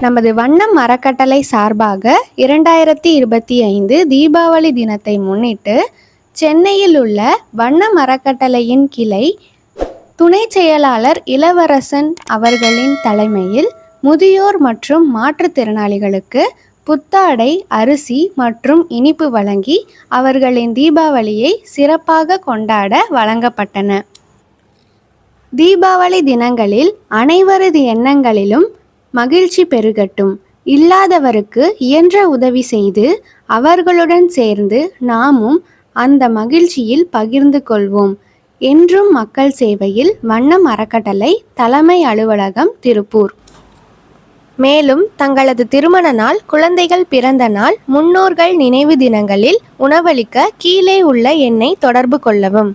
நமது வண்ணம் அறக்கட்டளை சார்பாக இரண்டாயிரத்தி இருபத்தி ஐந்து தீபாவளி தினத்தை முன்னிட்டு சென்னையில் உள்ள வண்ணம் அறக்கட்டளையின் கிளை துணை செயலாளர் இளவரசன் அவர்களின் தலைமையில் முதியோர் மற்றும் மாற்றுத்திறனாளிகளுக்கு புத்தாடை அரிசி மற்றும் இனிப்பு வழங்கி அவர்களின் தீபாவளியை சிறப்பாக கொண்டாட வழங்கப்பட்டன. தீபாவளி தினங்களில் அனைவரது எண்ணங்களிலும் மகிழ்ச்சி பெருகட்டும். இல்லாதவருக்கு இயன்ற உதவி செய்து அவர்களுடன் சேர்ந்து நாமும் அந்த மகிழ்ச்சியில் பகிர்ந்து கொள்வோம். என்றும் மக்கள் சேவையில் வண்ணம் அறக்கட்டளை தலைமை அலுவலகம் திருப்பூர். மேலும் தங்களது திருமண நாள் குழந்தைகள் பிறந்த நாள் முன்னோர்கள் நினைவு தினங்களில் உணவளிக்க கீழே உள்ள எண்ணை தொடர்பு கொள்ளவும்.